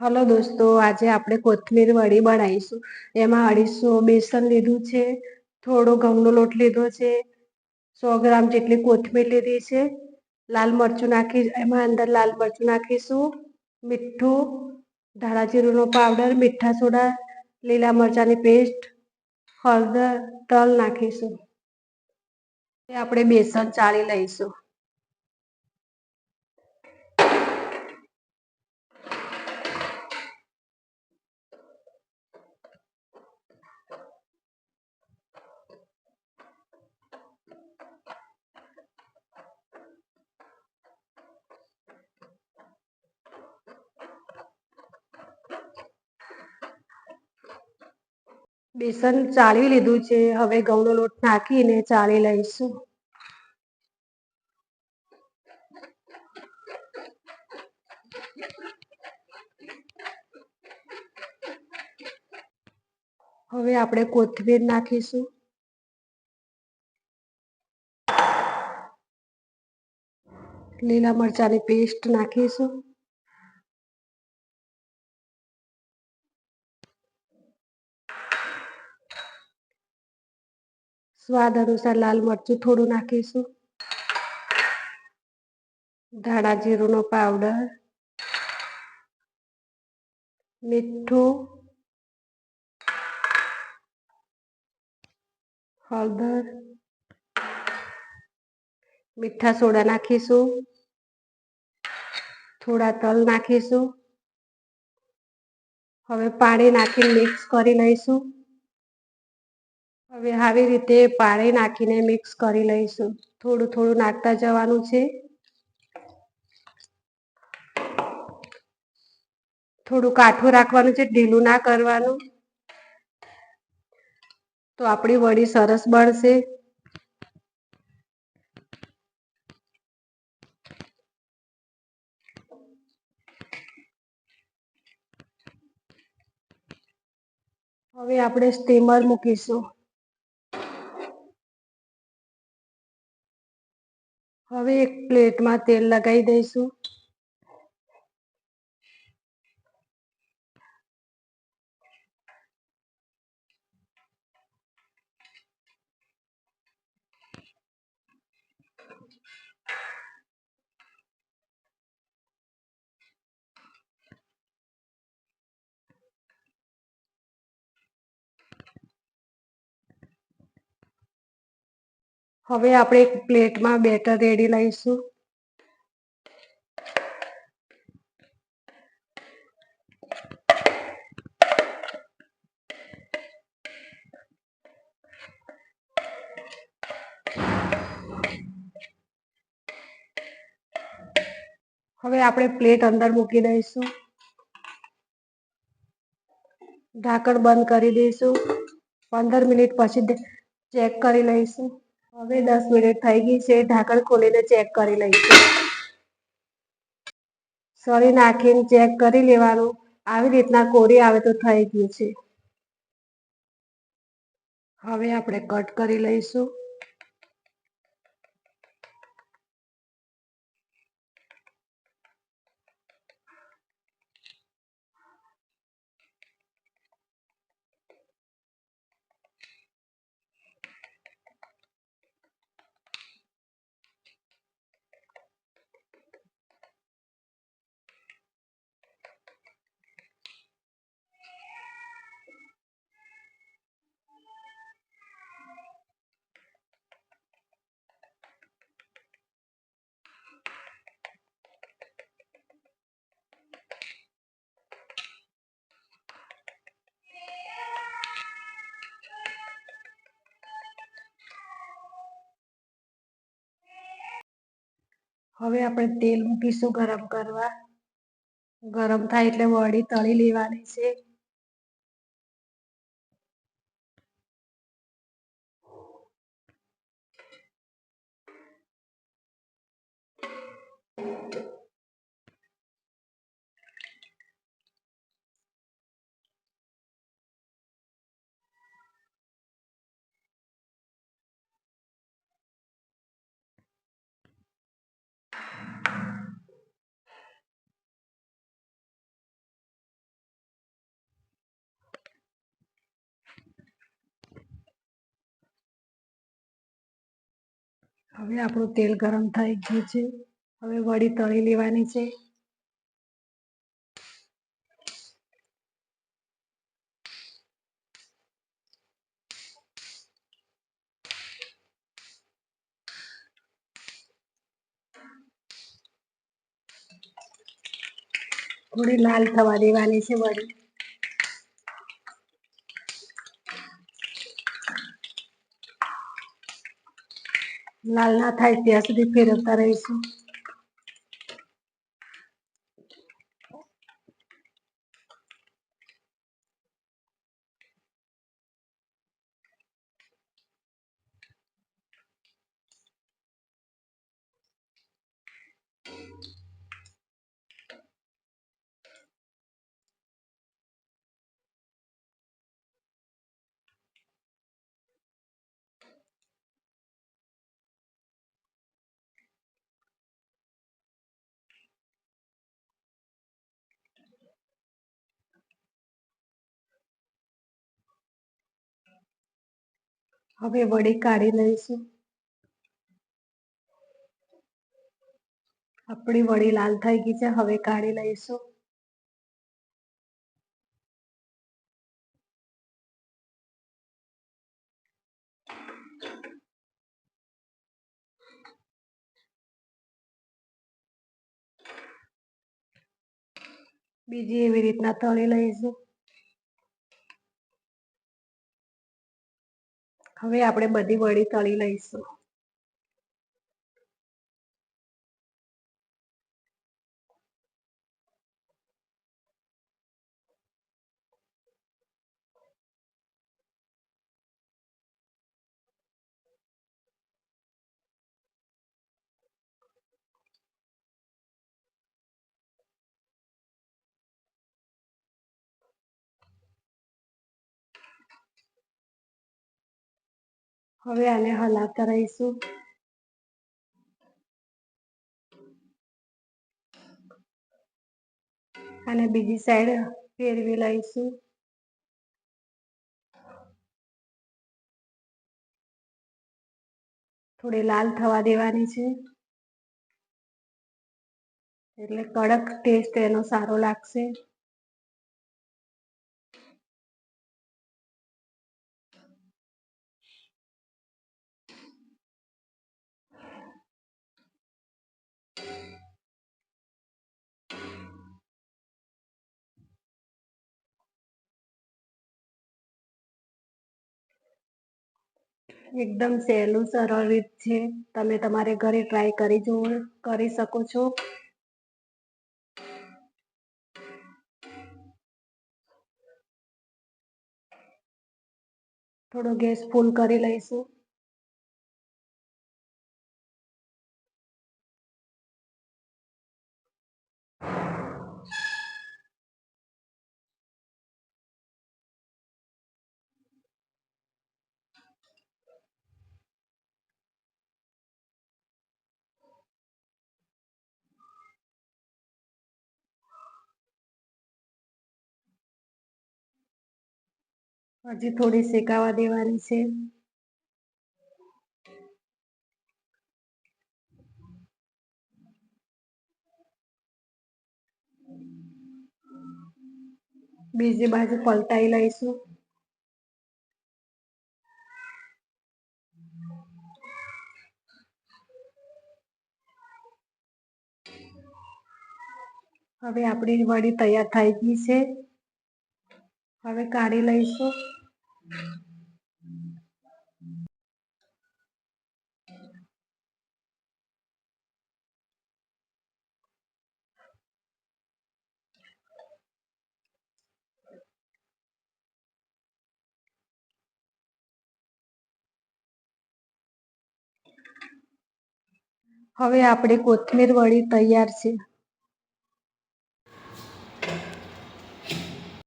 Hello દોસ્તો, આજે આપણે કોથમીર વડી બનાવીશું. એમાં અઢીસો બેસન લીધું છે, થોડો ઘઉંનો લોટ લીધો છે, સો ગ્રામ જેટલી કોથમીર લીધી છે. લાલ મરચું નાખી, એમાં અંદર લાલ મરચું નાખીશું, મીઠું ધાણા જીરુંનો પાવડર, મીઠા સોડા, લીલા મરચાંની પેસ્ટ, હળદર, તલ નાખીશું. આપણે બેસન ચાળી લઈશું. બેસન ચાળી લીધું છે. હવે ઘઉંનો લોટ નાખીને ચાળી લઈશું. હવે આપણે કોથમીર નાખીશું. લીલા મરચાંની પેસ્ટ નાખીશું. સ્વાદ અનુસાર લાલ મરચું થોડું નાખીશું. ધાણા જીરુંનો પાવડર મીઠું. હળદર. મીઠા સોડા નાખીશું. થોડા તલ નાખીશું. હવે પાણી નાખીને મિક્સ કરી લઈશું. હવે આવી રીતે પાણી નાખીને મિક્સ કરી લઈશું. થોડું થોડું નાખતા જવાનું છે. થોડું કાઠું રાખવાનું છે, ઢીલું ના કરવાનું. તો આપણી વડી સરસ બનશે. હવે આપણે સ્ટીમર મૂકીશું. હવે એક પ્લેટમાં તેલ લગાવી દઈશું. હવે આપણે એક પ્લેટમાં બેટર રેડી લઈશું. હવે આપણે પ્લેટ અંદર મૂકી દઈશું. ઢાંકણ બંધ કરી દઈશું. પંદર મિનિટ પછી ચેક કરી લઈશું. હવે દસ મિનિટ થઈ ગઈ છે, ઢાંકણ ખોલીને ચેક કરી લઈશું. સળી નાખીને ચેક કરી લેવાનું. આવી રીતના કોરી આવે તો થઈ ગયું છે. હવે આપણે કટ કરી લઈશું. हम अपने तेल मुकीस गरम करवा गरम थाय वी तली ले Thank. હવે આપણું તેલ ગરમ થઈ ગયું છે. હવે વડી તળી લેવાની છે. થોડી લાલ થવા દેવાની છે વડી. લાલ ના થાય ત્યાં સુધી ફેરવતા રહીશું. હવે વડી કાઢી લઈશું. આપણી વડી લાલ થઈ ગઈ છે, હવે કાઢી લઈશું. બીજી એવી રીતના તળી લઈશું. હવે આપણે બધી વડી તળી લઈશું. હવે આને હલાવતા રહીશું. અને બીજી સાઈડ ફેરવી લઈશું. થોડી લાલ થવા દેવાની છે. એટલે કડક ટેસ્ટ એનો સારો લાગશે. એકદમ સહેલું, સરળ રીત છે. તમે તમારે ઘરે ટ્રાય કરી જુઓ કરી શકો છો. થોડો ગેસ ફૂલ કરી લઈશું. હજી થોડી શેકાવા દેવાની છે. બીજી બાજુ પલટાઈ લઈશું. હવે આપણી વડી તૈયાર થઈ ગઈ છે. હવે કાઢી લઈશું. હવે આપણે કોથમીર વડી તૈયાર છે.